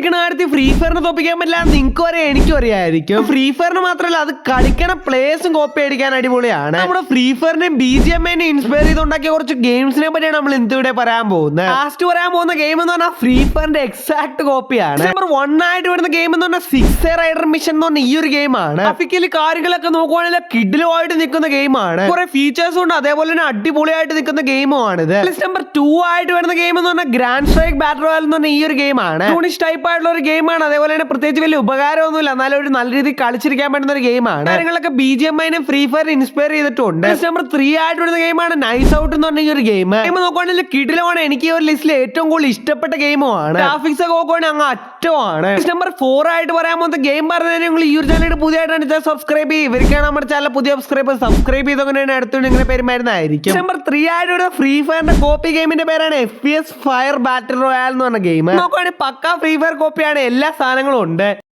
കളിക്കുന്ന കാര്യത്തിൽ ഫ്രീ ഫയറിന് തോപ്പിക്കാൻ പറ്റില്ല നിങ്ങൾക്കും അറിയാം എനിക്കും അറിയായിരിക്കും ഫ്രീ ഫയറിന് മാത്രമല്ല അത് കളിക്കണ പ്ലേസും കോപ്പി അടിക്കാൻ അടിപൊളിയാണ്. നമ്മുടെ ഫ്രീ ഫയറിനെയും ബി ജി എം എന്നെ ഇൻസ്പയർ ചെയ്തുണ്ടാക്കിയ കുറച്ച് ഗെയിംസിനെ പറ്റിയാണ് നമ്മൾ ഇവിടെ പറയാൻ പോകുന്നത്. ലാസ്റ്റ് പറയാൻ പോകുന്ന ഗെയിം എന്ന് പറഞ്ഞാൽ ഫ്രീ ഫയറിന്റെ എക്സാക്ട് കോപ്പിയാണ് നമ്പർ വൺ ആയിട്ട് വരുന്ന ഗെയിം എന്ന് പറഞ്ഞാൽ സിക്സ് റൈഡർ മിഷൻ എന്ന് പറഞ്ഞ ഈ ഒരു ഗെയിമാണ് ഗ്രാഫിക്കലി കാര്യങ്ങളൊക്കെ നോക്കുവാണെങ്കിൽ കിഡിലുമായിട്ട് നിൽക്കുന്ന ഗെയിമാണ് കുറെ ഫീച്ചേഴ്സ് ഉണ്ട്. അതേപോലെ തന്നെ അടിപൊളിയായിട്ട് നിൽക്കുന്ന ഗെയിമുമാണ് ഇത് നമ്പർ ടു ആയിട്ട് വരുന്ന ഗെയിം എന്ന് പറഞ്ഞാൽ ഗ്രാൻഡ് സ്ട്രൈക്ക് ബാറ്റർ റോയൽ എന്ന് പറഞ്ഞ ഈ ഒരു ഗെയിമാണ് ടൂണിഷ് ടൈപ്പ് ആയിട്ടുള്ള ഒരു ഗെയിമാണ്. അതേപോലെ തന്നെ പ്രത്യേകിച്ച് വലിയ ഉപകാരമൊന്നുമില്ല. എന്നാലും ഒരു നല്ല രീതിയിൽ കളിച്ചിരിക്കാൻ പറ്റുന്ന ഒരു ഗെയിമാണ്. കാര്യങ്ങളൊക്കെ ബി ജി എം ഐനെ ഫ്രീ ഫയർ ഇൻസ്പയർ ചെയ്തിട്ടുണ്ട്. നമ്പർ ത്രീ ആയിട്ട് വരുന്ന ഗെയിമാണ് നൈസ് ഔട്ട് എന്ന് പറഞ്ഞ ഒരു ഗെയിം. ഗെയിം. നോക്കുകയാണെങ്കിൽ കിടിലമാണ് എനിക്ക് ഈ ഒരു ലിസ്റ്റിൽ ഏറ്റവും കൂടുതൽ ഇഷ്ടപ്പെട്ട ഗെയിമോ ആണ് ഗ്രാഫിക്സ് ഒക്കെ നോക്കുകയാണെങ്കിൽ അങ്ങ് അറ്റമാണ്. നമ്പർ ഫോർ ആയിട്ട് പറയാൻ പോകുന്ന ഗെയിം പറഞ്ഞാൽ നിങ്ങൾ ഈ ഒരു പുതിയതായിട്ട് പുതിയതായിട്ടാണ് സബ്സ്ക്രൈബ് ചെയ്യും ഇവർക്കാണ് നമ്മുടെ ചാനൽ പുതിയ സബ്സ്ക്രൈബർ സബ്സ്ക്രൈബ് ചെയ്തങ്ങനെ അടുത്തുകൊണ്ട് ഇങ്ങനെ പെരുമാറുന്നതായിരിക്കും നമ്പർ ത്രീ ആയിട്ട് വരുന്ന ഫ്രീ ഫയറിന്റെ കോപ്പി ഗെയിമിന്റെ പേരാണ് F P S fire battle royale എന്ന് പറഞ്ഞ ഗെയിം നോക്കുകയാണെങ്കിൽ പക്ക ഫ്രീ ഫയർ കോപ്പിയാണ്. എല്ലാ സാധനങ്ങളും ഉണ്ട്.